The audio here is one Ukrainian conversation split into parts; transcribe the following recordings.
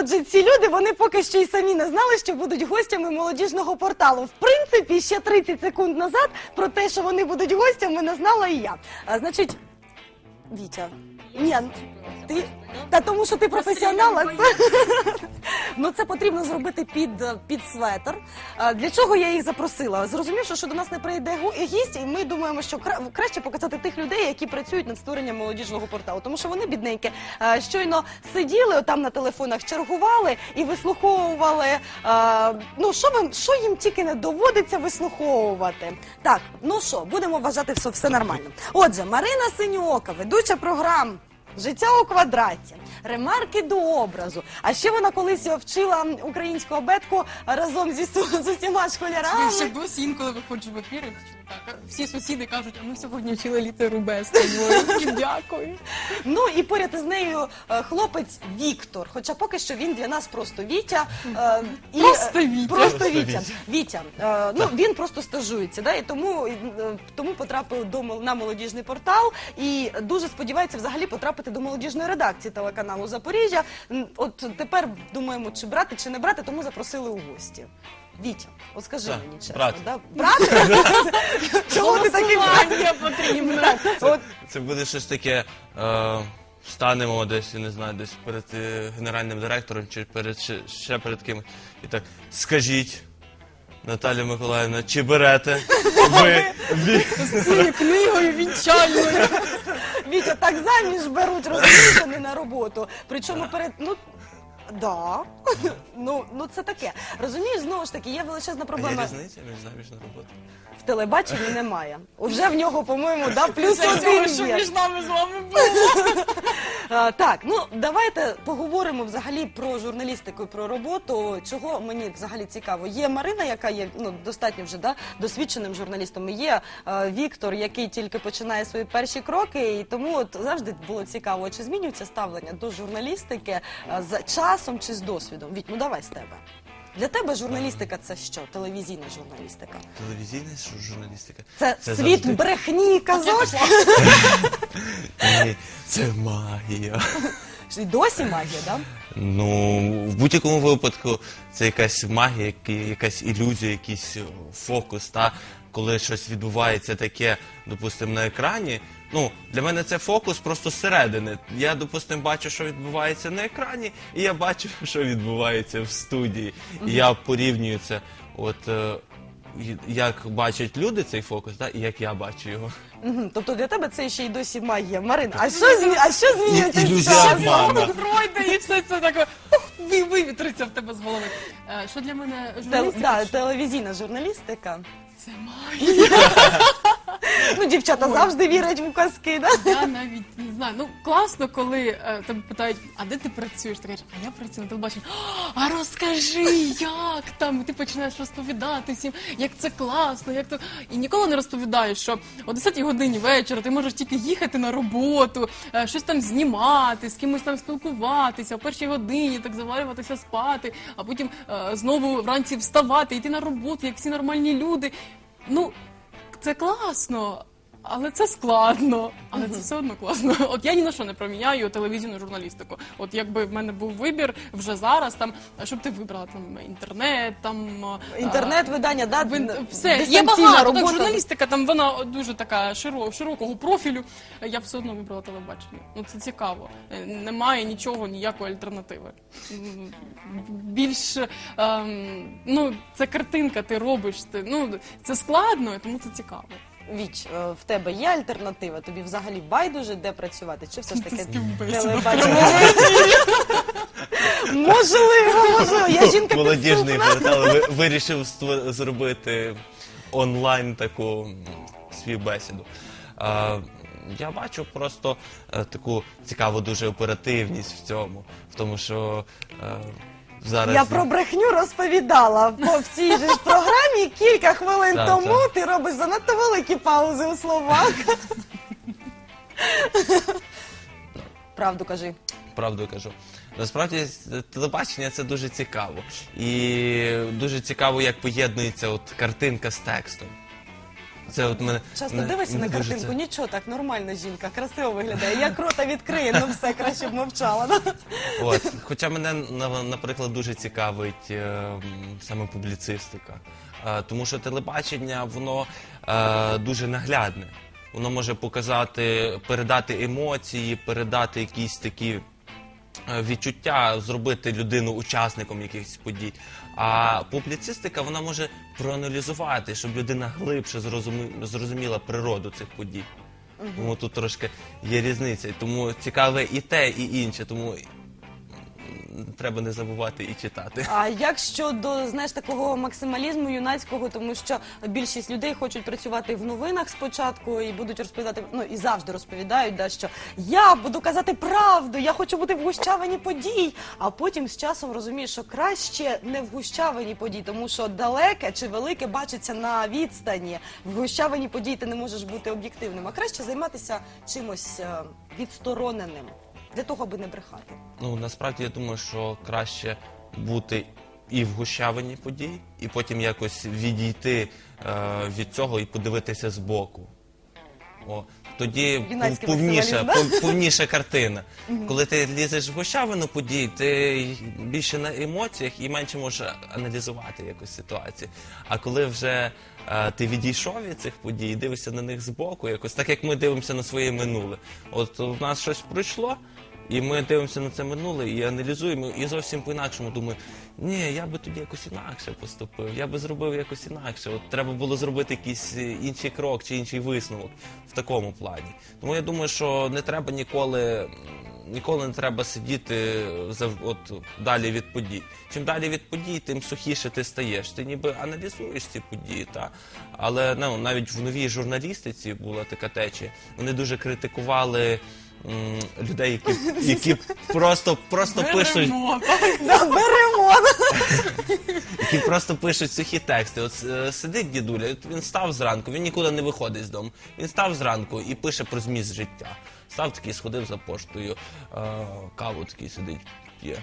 Отже, ці люди вони поки що й самі не знали, що будуть гостями молодіжного порталу. В принципі, ще 30 секунд назад про те, що вони будуть гостями, не знала і я. А, значить, Вітя. Ні, ти та тому, що ти професіонал, а це ну це потрібно зробити під, під светр. А, Для чого я їх запросила? Зрозумівши, що до нас не прийде гість, і ми думаємо, що кра- краще показати тих людей, які працюють над створенням молодіжного порталу, тому що вони бідненькі е, щойно сиділи там на телефонах, чергували і вислуховували. Ну що вам що їм тільки не доводиться вислуховувати? Так, ну що, будемо вважати, що все нормально. Отже, Марина Синьоока, ведуча програм. Життя у квадраті, ремарки до образу. А ще вона колись вчила українську обетку разом зі з усіма школярами. ще досі інколи виходжу в ефір і чую так. Всі сусіди кажуть, а ми сьогодні вчили літеру Б з тобою. І дякую. Ну і поряд із нею е, хлопець Віктор. Хоча поки що він для нас просто Вітя. е, і, Просто е, Вітя. Просто Просто Вітя. Вітя. Е, Ну він просто стажується, да, і тому, е, тому потрапив до мол- на молодіжний портал і дуже сподівається взагалі потрапити до молодіжної редакції телеканалу Запоріжжя. М, От тепер думаємо, чи брати, чи не брати, тому запросили у гості. Вітя, от скажи Так, мені чесно, брати. да? брати? Чого ти такий? Голосування потрібно. От Це буде щось таке. Е, станемо десь, я не знаю, десь перед е, генеральним директором чи перед ще, ще перед кимось. І так, скажіть, Наталя Миколаївна, чи берете ви ві- З цією книгою вінчальною. Вітя, так заміж беруть, розумієш, а не на роботу. Причому перед ну. Да, ну ну це таке. Розумієш, знову ж таки, є величезна А є проблема різниця між заміж на роботу? в телебаченні немає. Уже в нього, по-моєму, да, плюс Це один всього, що є. між нами з вами було. А, так, ну давайте поговоримо взагалі про журналістику і про роботу. Чого мені взагалі цікаво? Є Марина, яка є ну достатньо вже да, досвідченим журналістом. і Є е, Віктор, який тільки починає свої перші кроки. І тому от завжди було цікаво, чи змінюється ставлення до журналістики е, з часом чи з досвідом. Віть, ну давай з тебе. Для тебе журналістика це що? Телевізійна журналістика. Телевізійна журналістика. Це, Це світ завжди. брехні казок. Ні, це магія. І досі магія, да? Ну, в будь-якому випадку це якась магія, якась ілюзія, якийсь фокус. Та? Коли щось відбувається таке, допустимо, на екрані. Ну, для мене це фокус просто зсередини. Я, допустимо, бачу, що відбувається на екрані, і я бачу, що відбувається в студії. І я порівнюю це. От е, як бачать люди цей фокус, та, і як я бачу його. Мгм. Тобто для тебе це ще й досі магія. Марин, а що змі... а що змінюється з ілюзія часом? обману. Пройде і все це таке ух, вивітриться в тебе з голови. Е, Що для мене Тел... журналістика? Да, телевізійна журналістика. Це магія. Ну, дівчата Ой. завжди вірять в казки, да? Я навіть не знаю. Ну класно, коли е, тебе питають, а де ти працюєш? Ти кажеш, а я працюю на телебаченні. А розкажи, як там? І ти починаєш розповідати всім, як це класно, як то. І ніколи не розповідаєш, що о 10 годині вечора ти можеш тільки їхати на роботу, е, щось там знімати, з кимось там спілкуватися, о першій годині так завалюватися спати, а потім е, знову вранці вставати, йти на роботу, як всі нормальні люди. Ну, це класно. Але це складно, але це все одно класно. От я ні на що не проміняю телевізійну журналістику. От якби в мене був вибір вже зараз, там щоб ти вибрала там інтернет, там е, Інтернет-видання, да? ви- все є багато. робота. Так, журналістика там вона дуже така широ, широкого профілю. Я б все одно вибрала телебачення. Ну це цікаво. Е, Немає нічого, ніякої альтернативи. Більш ем, ну це картинка, ти робиш. Ти ну це складно, тому це цікаво. Віч, е, в тебе є альтернатива? Тобі взагалі байдуже, де працювати? Чи все ж таки телебачення? Можливо, можливо. Я жінка молодіжний підступна. портал ви- вирішив ство- зробити онлайн таку м, співбесіду. А, я бачу просто е, таку цікаву дуже оперативність в цьому, в тому, що е, зараз Я про брехню розповідала по в цій же ж програмі кілька хвилин Так, тому. так. Ти робиш занадто великі паузи у словах. Правду кажи. правду кажу. Насправді с- телебачення це дуже цікаво. І дуже цікаво, як поєднується от картинка з текстом. Це от мене Часто мене- дивишся на мене дуже картинку, це- нічого так, нормальна жінка, красиво виглядає. Як рота відкриє, ну все, краще б мовчала. да? От, хоча мене на- наприклад дуже цікавить е, м, саме публіцистика, Е, тому що телебачення воно е, дуже наглядне. Воно може показати, передати емоції, передати якісь такі е, відчуття, зробити людину учасником якихось подій. А публіцистика вона може проаналізувати, щоб людина глибше зрозумі- зрозуміла природу цих подій. Тому тут трошки є різниця. Тому цікаве і те, і інше. Тому треба не забувати і читати. А як щодо знаєш такого максималізму юнацького, тому що більшість людей хочуть працювати в новинах спочатку і будуть розповідати, ну і завжди розповідають, да, що я буду казати правду, я хочу бути в гущавині подій. А потім з часом розумієш, що краще не в гущавині подій, тому що далеке чи велике бачиться на відстані. В гущавині подій ти не можеш бути об'єктивним, а краще займатися чимось е, відстороненим для того, аби не брехати. Ну насправді я думаю, що краще бути і в гущавині подій, і потім якось відійти е, від цього і подивитися збоку. О, тоді Юнацький повніша, максималізм, пов- повніша картина. Коли ти лізеш в гощавину подій, ти більше на емоціях і менше можеш аналізувати якусь ситуацію. А коли вже е, ти відійшов від цих подій, дивишся на них збоку, якось так як ми дивимося на своє минуле. От у нас щось пройшло. І ми дивимося на це минуле і аналізуємо, і зовсім по-інакшому думаю, ні, я би тоді якось інакше поступив, я би зробив якось інакше. От треба було зробити якийсь е, інший крок чи інший висновок в такому плані. Тому я думаю, що не треба ніколи, ніколи не треба сидіти за от далі від подій. Чим далі від подій, тим сухіше ти стаєш. Ти ніби аналізуєш ці події, та але ну, навіть в новій журналістиці була така течія. Вони дуже критикували. М, Людей, які, які просто, просто пишуть Беремо, так? Да, беремо. які просто пишуть сухі тексти. От е, сидить дідуля, от він став зранку, він нікуди не виходить з дому. Він став зранку і пише про зміст життя. Став такий, сходив за поштою, е, каву такий сидить, п'є.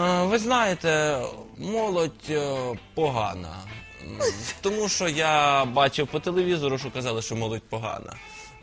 Е, ви знаєте, молодь е, погана. М, Тому що я бачив по телевізору, що казали, що молодь погана.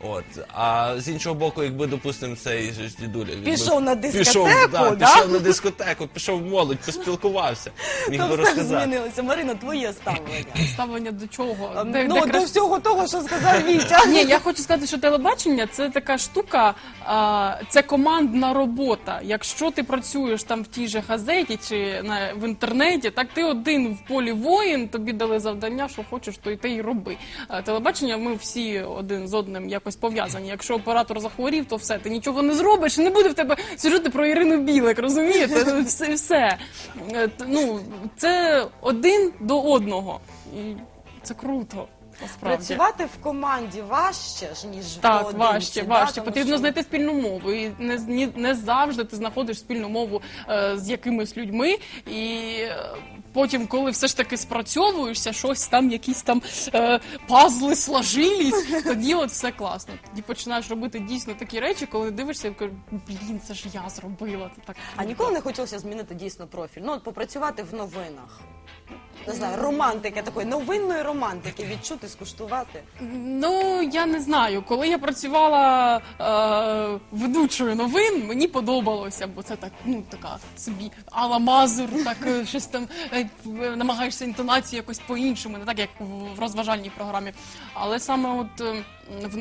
От. А з іншого боку, якби, допустимо, цей же ж дідуля якби Пішов на пішов, да, да? пішов на дискотеку, пішов в молодь, поспілкувався. Міг То би все розказати. змінилося. Марина, твоє ставлення. Ставлення до чого? ну, Де- де до крас- всього того, що сказав Вітя. Ні, я хочу сказати, що телебачення це така штука, а, це командна робота. Якщо ти працюєш там в тій же газеті чи на в інтернеті, так ти один в полі воїн, тобі дали завдання, що хочеш, то й ти й роби. А, телебачення ми всі один з одним якось пов'язані. Якщо оператор захворів, то все, ти нічого не зробиш, не буде в тебе сюжети про Ірину Білик, розумієте? Все, все. Ну, це один до одного. І це круто. Насправді. Працювати в команді важче ж ніж Так, поодинці, важче, да, важче. тому Потрібно що- знайти спільну мову. І не, ні- не завжди ти знаходиш спільну мову е, з якимись людьми. І е, потім, коли все ж таки спрацьовуєшся, щось там, якісь там е, пазли сложились, тоді от все класно. Тоді починаєш робити дійсно такі речі, коли дивишся і кажеш, блін, це ж я зробила. Це так А ніколи не хотілося змінити дійсно профіль. Ну, от попрацювати в новинах. Не знаю, романтики такої, новинної романтики відчути, скуштувати. Ну я не знаю. Коли я працювала е, ведучою новин, мені подобалося, бо це так, ну така собі Алла Мазур, так е, щось там е, намагаєшся інтонацію якось по-іншому, не так як в розважальній програмі. Але саме от е,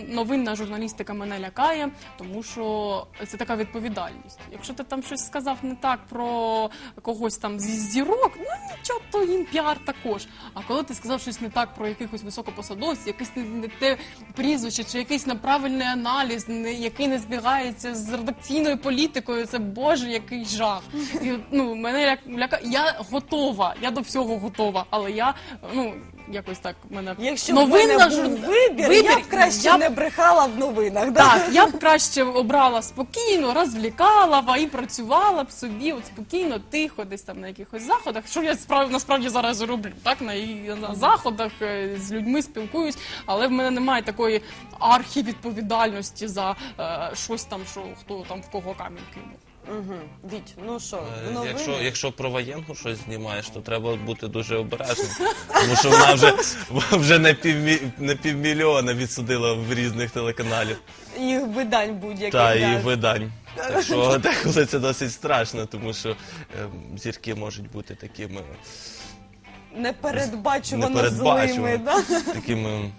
новинна журналістика мене лякає, тому що це така відповідальність. Якщо ти там щось сказав не так про когось там зі зірок, ну нічого, то їм піар також. А коли ти сказав щось не так про якихось високопосадовців, якесь не, те прізвище, чи якийсь неправильний аналіз, не, який не збігається з редакційною політикою, це боже, який жах. І, ну, мене ляк, ляка... Я готова, я до всього готова, але я ну якось так мене Якщо б в мене був вибір, я б краще я б- не брехала в новинах. Да? так, я б краще обрала спокійно, розвлікала б і працювала б собі от спокійно, тихо, десь там на якихось заходах. Що я справ, насправді зараз і роблю, так на, і на заходах е, з людьми спілкуюсь, але в мене немає такої архівідповідальності за е, щось там, що хто там в кого камінь кинув. Угу. Віть, ну що, Е, новини? Якщо, якщо про воєнну щось знімаєш, то треба бути дуже обережним. Тому що вона вже, вже на, півмі, на півмільйона відсудила в різних телеканалів І видань будь-яких. та да. і видань. Так що деколи це досить страшно, тому що е, зірки можуть бути такими, Непередбачувано Непередбачувано. злими. Да? такими.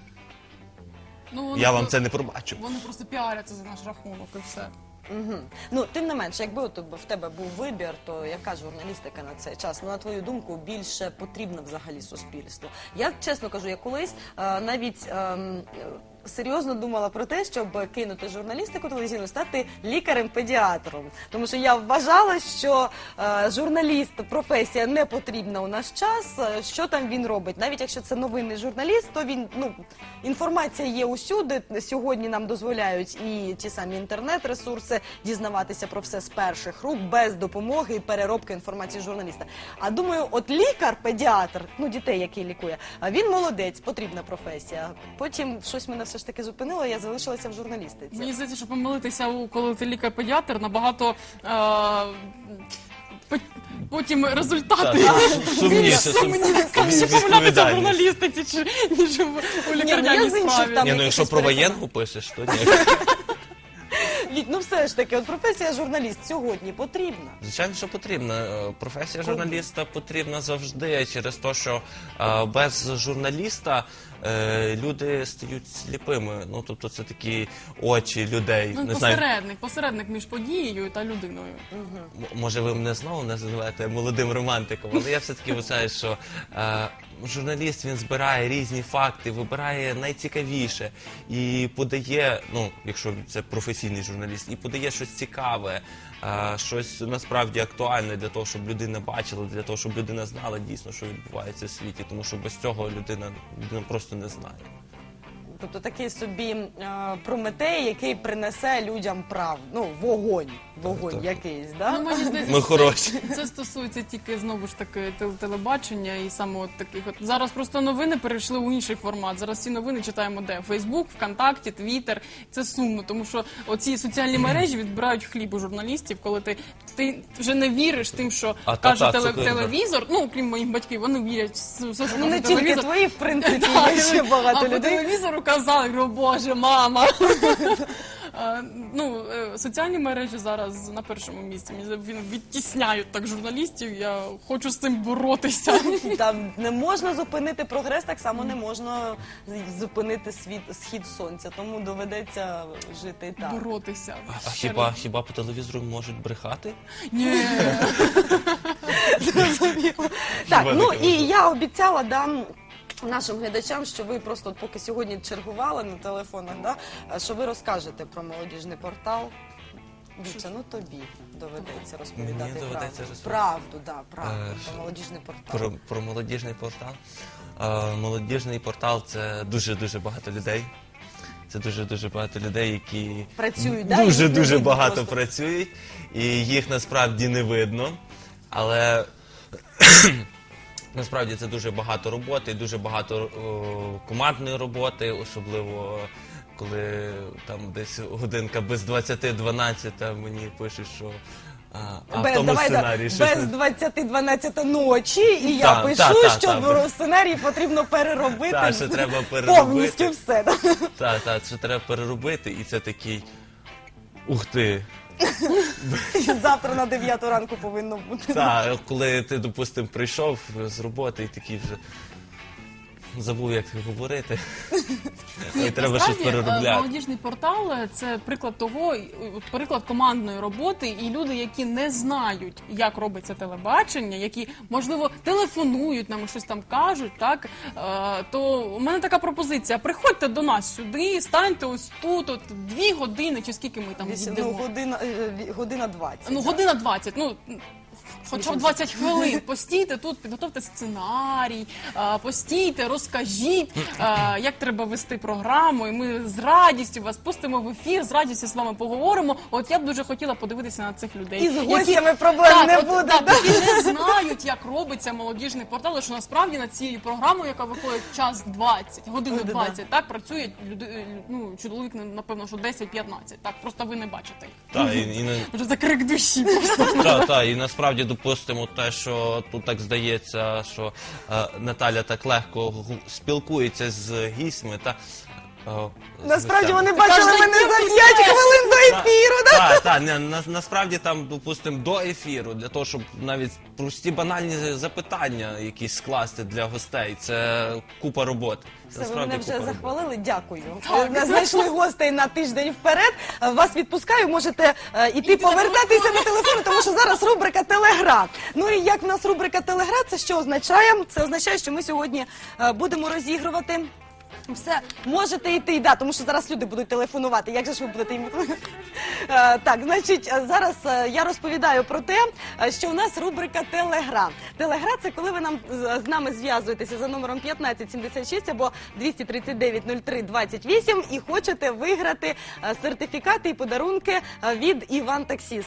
Ну, вони Я вам про- це не пробачу. Вони просто піаряться за наш рахунок і все. Ну, тим не менше, якби от в тебе був вибір, то яка журналістика на цей час? Ну, на твою думку, більше потрібно взагалі суспільству. Я чесно кажу, я колись е, навіть ем, серйозно думала про те, щоб кинути журналістику телевізійну, стати лікарем-педіатром. Тому що я вважала, що е, журналіст професія не потрібна у наш час. Е, Що там він робить? Навіть якщо це новинний журналіст, то він ну інформація є усюди. Сьогодні нам дозволяють і ті самі інтернет-ресурси дізнаватися про все з перших рук без допомоги і переробки інформації журналіста. А думаю, от лікар, педіатр, ну дітей, який лікує, він молодець, потрібна професія. Потім щось мене все ж таки зупинило. Я залишилася в журналістиці. Мені здається, що помилитися, у- коли ти лікар-педіатр, набагато е, по- потім результати більш сумні- краще помилятися в журналістиці, чи- ніж у я лікарняній справі. Ні, ну якщо про воєнну пишеш, то ні. Віть, ну все ж таки, от професія журналіст сьогодні потрібна. Звичайно, що потрібно. Е, Професія журналіста потрібна завжди через те, що е, без журналіста е, люди стають сліпими. Ну тобто це такі очі людей. Ну, не знаю, посередник, посередник між подією та людиною. м- може ви мене знову називаєте молодим романтиком, але я все-таки вважаю, що е, журналіст він збирає різні факти, вибирає найцікавіше і подає, ну, якщо це професійний журналіст, і подає щось цікаве, е, щось насправді актуальне для того, щоб людина бачила, для того, щоб людина знала дійсно, що відбувається в світі, тому що без цього людина, людина просто не знає. Тобто такий собі е, прометей, який принесе людям прав. Ну, вогонь. Вогонь Так, так. якийсь, да? Ну, мені здається, Ми що хороші. Це, це стосується тільки знову ж таки тел- телебачення і саме от таких. От зараз просто новини перейшли у інший формат. Зараз всі новини читаємо де Фейсбук, ВКонтакті, Твіттер. Це сумно, тому що оці соціальні мережі відбирають хліб у журналістів, коли ти, ти вже не віриш тим, що А, та, каже та, теле- це телевізор. Ну окрім моїх батьків, вони вірять все, що Ну, не каже тільки телевізор. твої, в принципі, є ще багато а по людей. телевізору казали, говорю, боже, мама. Е, Ну, е, соціальні мережі зараз на першому місці. Мені здається, Він відтісняють так журналістів. Я хочу з цим боротися. Там не можна зупинити прогрес, так само не можна з- зупинити світ схід сонця. Тому доведеться жити і так. Боротися. А хіба хіба по телевізору можуть брехати? Ні. Зрозуміло. Так, ну і я обіцяла дам. Нашим глядачам, що ви просто от поки сьогодні чергували на телефонах, да, що ви розкажете про молодіжний портал. Вітя, ну тобі доведеться розповідати Мені доведеться правду. розповідати. Правду, да, правду Е, про що- молодіжний портал. Про, про молодіжний портал. Е, молодіжний портал це дуже-дуже багато людей. Це дуже-дуже багато людей, які Працюють, да, і їх не дуже-дуже видно багато просто. працюють, і їх насправді не видно. Але насправді це дуже багато роботи, дуже багато о, командної роботи, особливо коли там десь годинка без 20-12 мені пишуть, що а, а в тому давай, сценарії да, без не 20-12 ночі, і я Та, пишу, та, та, що та. в сценарії потрібно переробити Та, що треба повністю все. Так, так, це треба переробити, і це такий. Ух ти! Завтра на 9 ранку повинно бути. Так, коли ти, допустим, прийшов з роботи і такий вже забув, як говорити. І треба щось е, переробляти. Молодіжний портал е, це приклад того, е, приклад командної роботи, і люди, які не знають, як робиться телебачення, які можливо телефонують нам і щось там кажуть, так е, то у мене така пропозиція: приходьте до нас сюди, станьте ось тут, от дві години, чи скільки ми там Вісім- їдемо. Ну, година, е, ві- година 20. Ну, година 20, ну Хоча б 20 хвилин постійте тут, підготовте сценарій, а, постійте, розкажіть, а, як треба вести програму, і ми з радістю вас пустимо в ефір, з радістю з вами поговоримо. От я б дуже хотіла подивитися на цих людей. І з гостями проблем Так, не от, буде. так, да? які не знають, як робиться молодіжний портал, що насправді над цією програмою, яка виходить час 20, годину Буде, 20, так працює люди, ну чоловік напевно, що 10-15, так просто ви не бачите їх. Та, і, і не, Вже за крик душі просто. та, та, і насправді допустимо те, що тут так здається, що е, Наталя так легко гу- спілкується з гістьми та. е, з Насправді гостями. вони бачили Кожен мене за ти 5 хвилин до ефіру. да? Так, так, не, на, насправді там, допустимо, до ефіру, для того, щоб навіть прості банальні запитання якісь скласти для гостей, це купа роботи. Це Все, ви мене вже роботи. захвалили. Дякую. Е, Знайшли гостей на тиждень вперед. Е, Вас відпускаю. Можете е, іти повертатися на телефон, тому що зараз рубрика Телегра. Ну і як в нас рубрика Телегра, це що означає? Це означає, що ми сьогодні е, будемо розігрувати. Все, можете йти, да, тому що зараз люди будуть телефонувати. Як же ж ви будете їм? Е, Так, значить, е, зараз е, я розповідаю про те, що у нас рубрика Телегра. Телегра це коли ви нам з нами зв'язуєтеся за номером 1576 або 239 03 28 і хочете виграти сертифікати і подарунки від Іван Таксі.